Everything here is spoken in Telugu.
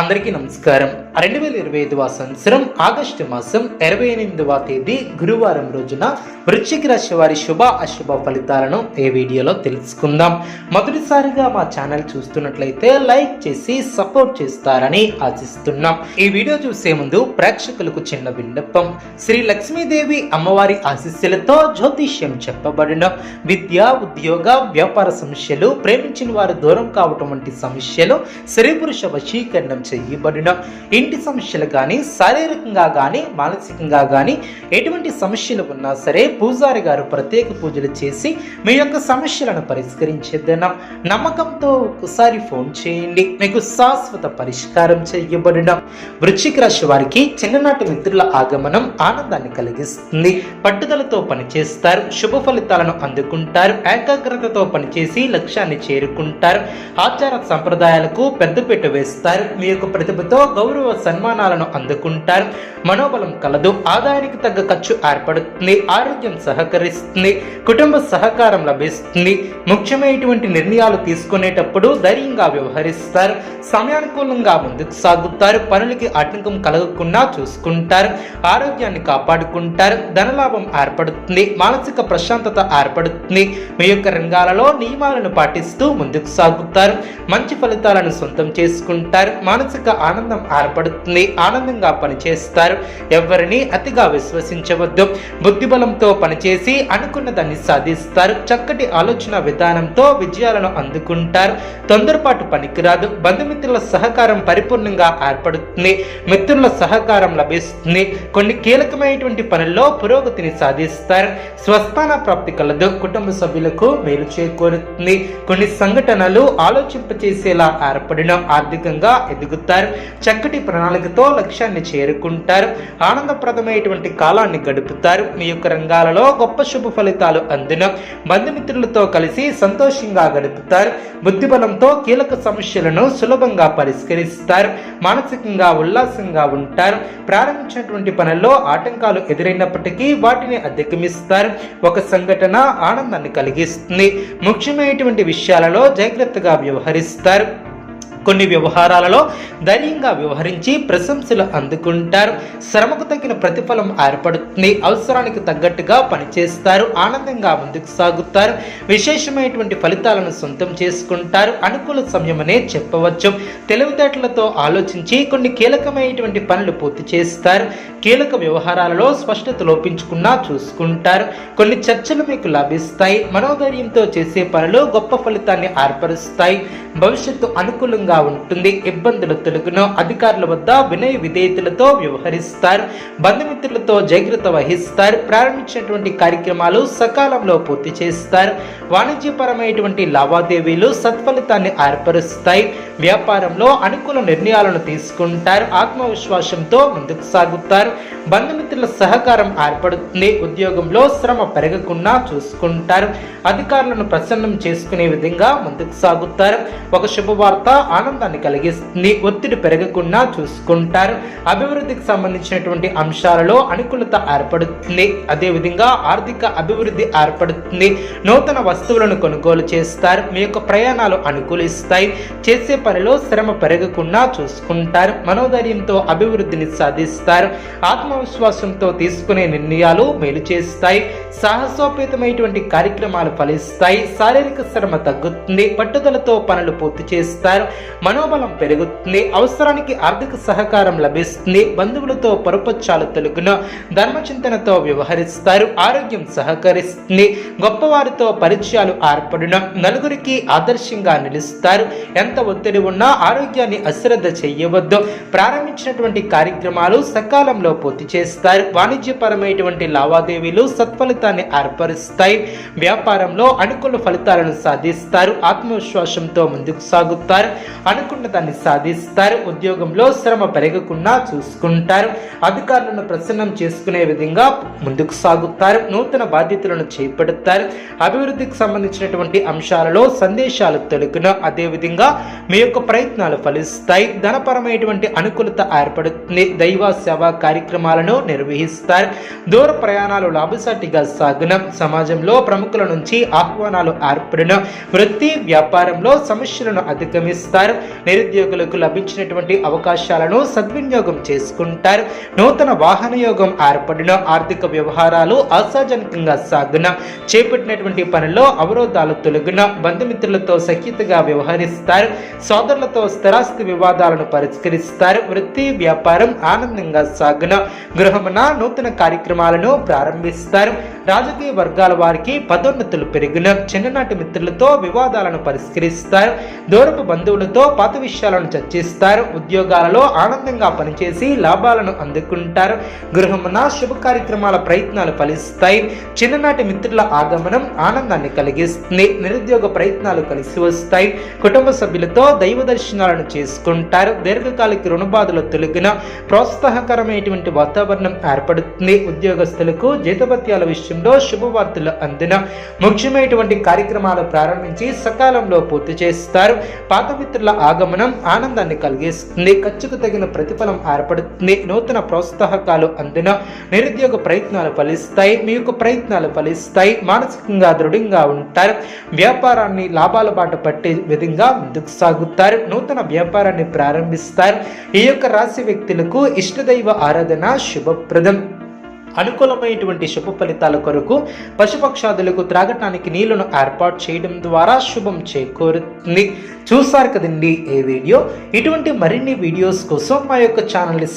అందరికీ నమస్కారం. రెండు వేల ఇరవై ఐదవ సంవత్సరం ఆగస్టు మాసం ఇరవై ఎనిమిదవ తేదీ గురువారం రోజున వృశ్చిక రాశి వారి శుభ అశుభ ఫలితాలను ఈ వీడియోలో తెలుసుకుందాం. మొదటిసారిగా మా ఛానల్ చూస్తున్నట్లయితే లైక్ చేసి సపోర్ట్ చేస్తారని ఆశిస్తున్నాం. ఈ వీడియో చూసే ముందు ప్రేక్షకులకు చిన్న విన్నపం. శ్రీ లక్ష్మీదేవి అమ్మవారి ఆశీస్సులతో జ్యోతిష్యం చెప్పబడిన విద్య ఉద్యోగ వ్యాపార సమస్యలు ప్రేమించిన వారు దూరం కావటం వంటి సమస్యలు స్త్రీ పురుష వశీకరణం చేయబడిన ఇంటి సమస్యలు కానీ శారీరకంగా కానీ మానసికంగా కానీ ఎటువంటి సమస్యలు ఉన్నా సరే పూజారి గారు ప్రత్యేక పూజలు చేసి మీ యొక్క సమస్యలను పరిష్కరించేద్దాం నమ్మకంతో ఒకసారి ఫోన్ చేయండి. మీకు శాశ్వత పరిష్కారం చేయబడిన వృశ్చిక రాశి వారికి చిన్ననాటి మిత్రుల ఆగమనం ఆనందాన్ని కలిగిస్తుంది. పట్టుదలతో పనిచేస్తారు. శుభ ఫలితాలను అందుకుంటారు. ఏకాగ్రతతో పనిచేసి లక్ష్యాన్ని చేరుకుంటారు. ఆచార సంప్రదాయాలకు పెద్దపీట వేస్తారు. మీ యొక్క ప్రతిభతో గౌరవ సన్మానాలను అందుకుంటారు. మనోబలం కలదు ఆదాయానికి తగ్గ ఖర్చు ఏర్పడుతుంది ఆరోగ్యం సహకరిస్తుంది కుటుంబ సహకారం లభిస్తుంది. ముఖ్యమైనటువంటి నిర్ణయాలు తీసుకునేటప్పుడు ధైర్యంగా వ్యవహరిస్తారు సమయానుకూలంగా ముందుకు సాగుతారు పనులకి ఆటంకం కలగకుండా చూసుకుంటారు ఆరోగ్యాన్ని కాపాడుకుంటారు ధనలాభం ఏర్పడుతుంది మానసిక ప్రశాంతత ఏర్పడుతుంది. మీ యొక్క రంగాలలో నియమాలను పాటిస్తూ ముందుకు సాగుతారు మంచి ఫలితాలను సొంతం చేసుకుంటారు మానసిక ఆనందం ఏర్పడుతుంది. ఆనందంగా పనిచేస్తారు. ఎవరిని అతిగా విశ్వసించవద్దు. బుద్ధిబలంతో పనిచేసి అనుకున్న దాన్ని సాధిస్తారు. చక్కటి ఆలోచన విధానంతో విజయాలను అందుకుంటారు. తొందరపాటు పనికిరాదు. బంధుమిత్రుల సహకారం పరిపూర్ణంగా ఏర్పడుతుంది. మిత్రుల సహకారం లభిస్తుంది. కొన్ని కీలకమైనటువంటి పనుల్లో పురోగతిని సాధిస్తారు. స్వస్థాన ప్రాప్తి కలదు. కుటుంబ సభ్యులకు మేలు చేకూరుతుంది. కొన్ని సంఘటనలు ఆలోచింపచేసేలా ఏర్పడిన ఆర్థికంగా ఎదుగు ఎదుగుతారు. చక్కటి ప్రణాళికతో లక్ష్యాన్ని చేరుకుంటారు. ఆనందప్రదమైనటువంటి కాలాన్ని గడుపుతారు. మీ యొక్క రంగాలలో గొప్ప శుభ ఫలితాలు అందిన. బంధుమిత్రులతో కలిసి సంతోషంగా గడుపుతారు. బుద్ధిబలంతో కీలక సమస్యలను సులభంగా పరిష్కరిస్తారు. మానసికంగా ఉల్లాసంగా ఉంటారు. ప్రారంభించినటువంటి పనుల్లో ఆటంకాలు ఎదురైనప్పటికీ వాటిని అధిగమిస్తారు. ఒక సంఘటన ఆనందాన్ని కలిగిస్తుంది. ముఖ్యమైనటువంటి విషయాలలో జాగ్రత్తగా వ్యవహరిస్తారు. కొన్ని వ్యవహారాలలో ధైర్యంగా వ్యవహరించి ప్రశంసలు అందుకుంటారు. శ్రమకు తగిన ప్రతిఫలం ఏర్పడుతుంది. అవసరానికి తగ్గట్టుగా పనిచేస్తారు. ఆనందంగా ముందుకు సాగుతారు. విశేషమైనటువంటి ఫలితాలను సొంతం చేసుకుంటారు. అనుకూల సమయమనే చెప్పవచ్చు. తెలివితేటలతో ఆలోచించి కొన్ని కీలకమైనటువంటి పనులు పూర్తి చేస్తారు. కీలక వ్యవహారాలలో స్పష్టత లోపించుకున్నా చూసుకుంటారు. కొన్ని చర్చలు మీకు లభిస్తాయి. మనోధైర్యంతో చేసే పనులు గొప్ప ఫలితాన్ని ఏర్పరుస్తాయి. భవిష్యత్తు అనుకూలంగా ఉంటుంది ఇబ్బందులు తొలగును అధికారుల వద్ద వినయ విధేయతలతో వ్యవహరిస్తారు. బంధుమిత్రులతో జాగ్రత్త వహిస్తారు. ప్రారంభించినటువంటి కార్యక్రమాలు సకాలంలో పూర్తి చేస్తారు. వాణిజ్యపరమైనటువంటి లావాదేవీలు సత్ఫలితాన్ని ఏర్పరుస్తాయి. వ్యాపారంలో అనుకూల నిర్ణయాలను తీసుకుంటారు ఆత్మవిశ్వాసంతో ముందుకు సాగుతారు. బంధుమిత్రుల సహకారం ఏర్పడుతుంది ఉద్యోగంలో శ్రమ పెరగకుండా చూసుకుంటారు. అధికారులను ప్రసన్నం చేసుకునే విధంగా ముందుకు సాగుతారు. ఒక శుభవార్త ఆనందాన్ని కలిగిస్తుంది ఒత్తిడి పెరగకుండా చూసుకుంటారు. అభివృద్ధికి సంబంధించినటువంటి అంశాలలో అనుకూలత ఏర్పడుతుంది అదేవిధంగా ఆర్థిక అభివృద్ధి ఏర్పడుతుంది. నూతన వస్తువులను కొనుగోలు చేస్తారు మీ యొక్క ప్రయాణాలు అనుకూలిస్తాయి. చేసే పనిలో శ్రమ పెరగకుండా చూసుకుంటారు. మనోధైర్యంతో అభివృద్ధిని సాధిస్తారు. ఆత్మవిశ్వాసంతో తీసుకునే నిర్ణయాలు మేలు చేస్తాయి. సాహసోపేతమైనటువంటి కార్యక్రమాలు ఫలిస్తాయి. శారీరక శ్రమ తగ్గుతుంది. పట్టుదలతో పనులు పూర్తి చేస్తారు. మనోబలం పెరుగుతుంది. అవసరానికి ఆర్థిక సహకారం లభిస్తుంది. బంధువులతో పరుపచ్చాలు తొలగును ధర్మచింతనతో వ్యవహరిస్తారు. ఆరోగ్యం సహకరిస్తుంది. గొప్పవారితో పరిచయాలు ఏర్పడిన నలుగురికి ఆదర్శంగా నిలుస్తారు. ఎంత ఒత్తిడి ఉన్నా ఆరోగ్యాన్ని అశ్రద్ధ చేయవద్దు. ప్రారంభించినటువంటి కార్యక్రమాలు సకాలంలో పూర్తి చేస్తారు వాణిజ్యపరమైనటువంటి లావాదేవీలు సత్ఫలితాన్ని ఏర్పరుస్తాయి. వ్యాపారంలో అనుకూల ఫలితాలను సాధిస్తారు. ఆత్మవిశ్వాసంతో ముందుకు సాగుతారు. అనుకున్న దాన్ని సాధిస్తారు. ఉద్యోగంలో శ్రమ పెరగకుండా చూసుకుంటారు. అధికారులను ప్రసన్నం చేసుకునే విధంగా ముందుకు సాగుతారు. నూతన బాధ్యతలను చేపడతారు. అభివృద్ధికి సంబంధించినటువంటి అంశాలలో సందేశాలు తొలగిన అదేవిధంగా మీ యొక్క ప్రయత్నాలు ఫలిస్తాయి. ధనపరమైనటువంటి అనుకూలత ఏర్పడుతుంది. దైవ సేవా కార్యక్రమాలను నిర్వహిస్తారు. దూర ప్రయాణాలు లాభసాటిగా సాగున. సమాజంలో ప్రముఖుల నుంచి ఆహ్వానాలు ఏర్పడిన. వృత్తి వ్యాపారంలో సమస్యలను అధిగమిస్తారు. నిరుద్యోగులకు లభించినటువంటి అవకాశాలను సద్వినియోగం చేసుకుంటారు. నూతన వాహన యోగం ఏర్పడిన. ఆర్థిక వ్యవహారాలు ఆశాజనకంగా సాగున. చేపట్టినటువంటి పనిలో అవరోధాలు తొలగిన. బంధుమిత్రులతో సఖ్యతగా వ్యవహరిస్తారు. సోదరులతో స్థిరాస్తి వివాదాలను పరిష్కరిస్తారు. వృత్తి వ్యాపారం ఆనందంగా సాగున. గృహమున నూతన కార్యక్రమాలను ప్రారంభిస్తారు. రాజకీయ వర్గాల వారికి పదోన్నతులు పెరిగిన. చిన్ననాటి మిత్రులతో వివాదాలను పరిష్కరిస్తారు. దూరపు బంధువులతో పాత విషయాలను చర్చిస్తారు. ఉద్యోగాలలో ఆనందంగా పనిచేసి లాభాలను అందుకుంటారు. గృహమున శుభ కార్యక్రమాల ప్రయత్నాలు ఫలిస్తాయి. చిన్ననాటి మిత్రుల ఆగమనం ఆనందాన్ని కలిగిస్తుంది. నిరుద్యోగ ప్రయత్నాలు కలిసి వస్తాయి. కుటుంబ సభ్యులతో దైవ దర్శనాలను చేసుకుంటారు. దీర్ఘకాలిక రుణబాధలు తొలగిన ప్రోత్సాహకరమైనటువంటి వాతావరణం ఏర్పడుతుంది. ఉద్యోగస్తులకు జీతభత్యాల విషయంలో శుభవార్తలు అందిన ముఖ్యమైనటువంటి కార్యక్రమాలు ప్రారంభించి సకాలంలో పూర్తి చేస్తారు. పాత మిత్రుల ఆగమనం ఆనందాన్ని కలిగిస్తుంది. ఖర్చుకు తగిన ప్రతిఫలం ఏర్పడుతుంది. నూతన ప్రోత్సాహకాలు అందిన నిరుద్యోగ ప్రయత్నాలు ఫలిస్తాయి. మీ యొక్క ప్రయత్నాలు ఫలిస్తాయి. మానసికంగా దృఢంగా ఉంటారు. వ్యాపారాన్ని లాభాల బాట పట్టే విధంగా ముందుకు సాగుతారు నూతన వ్యాపారాన్ని ప్రారంభిస్తారు. ఈ యొక్క రాశి వ్యక్తులకు ఇష్టదైవ ఆరాధన శుభప్రదం. అనుకూలమైనటువంటి శుభ ఫలితాల కొరకు పశుపక్షాదులకు త్రాగటానికి నీళ్ళను ఏర్పాటు చేయడం ద్వారా శుభం చేకూరుతుంది. చూసారు కదండి ఈ వీడియో? ఇటువంటి మరిన్ని వీడియోస్ కోసం మా యొక్క ఛానల్ని